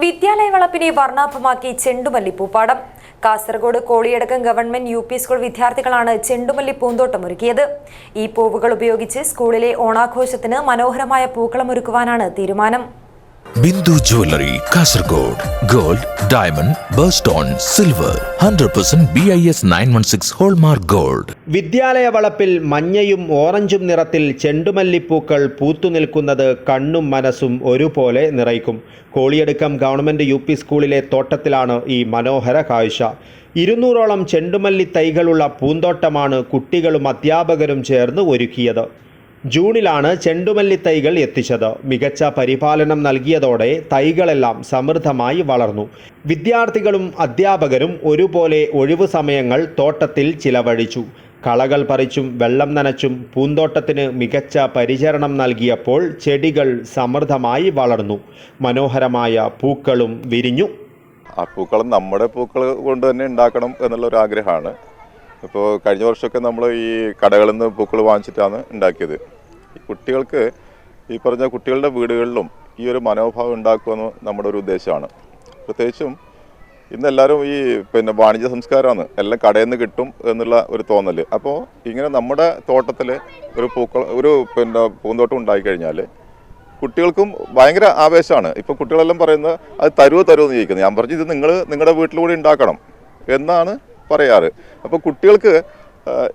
വിദ്യാലയ വളപ്പിനെ വർണാഭമാക്കി ചെണ്ടുമല്ലി പൂപ്പാടം. Kasaragod Koliyadukkam government U P school വിദ്യാർത്ഥികളാണ് ചെണ്ടുമല്ലി പൂന്തോട്ടം ഒരുക്കിയത് ഈ പൂവുകൾ ഉപയോഗിച്ച് സ്കൂളിലെ ഓണാഘോഷത്തിന് മനോഹരമായ പൂക്കളമൊരുക്കുവാനാണ് തീരുമാനം. Bindu jewellery Kasaragod. Gold diamond birthstone silver. Hundred percent B I S nine one six hallmark gold. വിദ്യാലയ വളപ്പിൽ മഞ്ഞയും ഓറഞ്ചും നിറത്തിൽ ചെണ്ടുമല്ലിപ്പൂക്കൾ പൂത്തുനിൽക്കുന്നത് കണ്ണും മനസ്സും ഒരുപോലെ നിറയ്ക്കും. കോളിയടുക്കം ഗവൺമെന്റ് യു പി സ്കൂളിലെ തോട്ടത്തിലാണ് ഈ മനോഹര കാഴ്ച. ഇരുന്നൂറോളം ചെണ്ടുമല്ലി തൈകളുള്ള പൂന്തോട്ടമാണ് കുട്ടികളും അധ്യാപകരും ചേർന്ന് ഒരുക്കിയത്. ജൂണിലാണ് ചെണ്ടുമല്ലി തൈകൾ എത്തിച്ചത്. മികച്ച പരിപാലനം നൽകിയതോടെ തൈകളെല്ലാം സമൃദ്ധമായി വളർന്നു. വിദ്യാർത്ഥികളും അധ്യാപകരും ഒരുപോലെ ഒഴിവു സമയങ്ങൾ തോട്ടത്തിൽ ചിലവഴിച്ചു. കളകൾ പറിച്ചും വെള്ളം നനച്ചും പൂന്തോട്ടത്തിന് മികച്ച പരിചരണം നൽകിയപ്പോൾ ചെടികൾ സമൃദ്ധമായി വളർന്നു. മനോഹരമായ പൂക്കളും വിരിഞ്ഞു. ആ പൂക്കളും നമ്മുടെ പൂക്കൾ കൊണ്ട് തന്നെ ഉണ്ടാക്കണം എന്നുള്ള ഒരു ആഗ്രഹമാണ് ഇപ്പോൾ കഴിഞ്ഞ വർഷമൊക്കെ നമ്മൾ ഈ കടകളിൽ നിന്ന് പൂക്കൾ വാങ്ങിച്ചിട്ടാണ് ഉണ്ടാക്കിയത്. ഈ കുട്ടികൾക്ക് ഈ പറഞ്ഞ കുട്ടികളുടെ വീടുകളിലും ഈ ഒരു മനോഭാവം ഉണ്ടാക്കുമെന്ന് നമ്മുടെ ഒരു ഉദ്ദേശമാണ്. പ്രത്യേകിച്ചും ഇന്ന് എല്ലാവരും ഈ പിന്നെ വാണിജ്യ സംസ്കാരമാണ്. എല്ലാം കടയിൽ നിന്ന് കിട്ടും എന്നുള്ള ഒരു തോന്നൽ അപ്പോൾ ഇങ്ങനെ നമ്മുടെ തോട്ടത്തിൽ ഒരു പൂക്കൾ ഒരു പിന്നെ പൂന്തോട്ടം ഉണ്ടായിക്കഴിഞ്ഞാൽ കുട്ടികൾക്കും ഭയങ്കര ആവേശമാണ്. ഇപ്പോൾ കുട്ടികളെല്ലാം പറയുന്നത് അത് തരുമോ തരുമോ എന്ന് ചോദിക്കുന്നത്. ഞാൻ പറഞ്ഞു ഇത് നിങ്ങൾ നിങ്ങളുടെ വീട്ടിലൂടെ ഉണ്ടാക്കണം എന്നാണ് പറയാറ്. അപ്പോൾ കുട്ടികൾക്ക്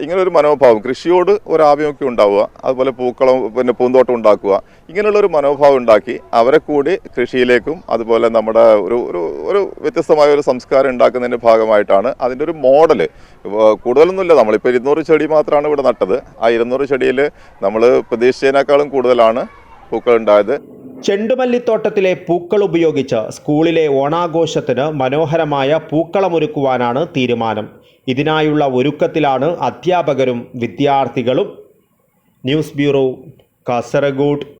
ഇങ്ങനൊരു മനോഭാവം കൃഷിയോട് ഒരു ആഭിമുഖ്യം ഉണ്ടാവുക അതുപോലെ പൂക്കളം പിന്നെ പൂന്തോട്ടം ഉണ്ടാക്കുക ഇങ്ങനെയുള്ള ഒരു മനോഭാവം ഉണ്ടാക്കി അവരെ കൂടി കൃഷിയിലേക്കും അതുപോലെ നമ്മുടെ ഒരു ഒരു ഒരു വ്യത്യസ്തമായ ഒരു സംസ്കാരം ഉണ്ടാക്കുന്നതിന്റെ ഭാഗമായിട്ടാണ് അതിന്റെ ഒരു മോഡൽ കൂടുതലൊന്നുമില്ല നമ്മളിപ്പോൾ ഇരുന്നൂറ് ചെടി മാത്രമാണ് ഇവിടെ നട്ടത്. ആ ഇരുന്നൂറ് ചെടിയിൽ നമ്മൾ പ്രതീക്ഷിച്ചതിനേക്കാളും കൂടുതലാണ് പൂക്കൾ ഉണ്ടായത്. ചെണ്ടുമല്ലിത്തോട്ടത്തിലെ പൂക്കൾ ഉപയോഗിച്ച് സ്കൂളിലെ ഓണാഘോഷത്തിന് മനോഹരമായ പൂക്കളമൊരുക്കുവാനാണ് തീരുമാനം. ഇതിനായുള്ള ഒരുക്കത്തിലാണ് അധ്യാപകരും വിദ്യാർത്ഥികളും. News bureau Kasaragod.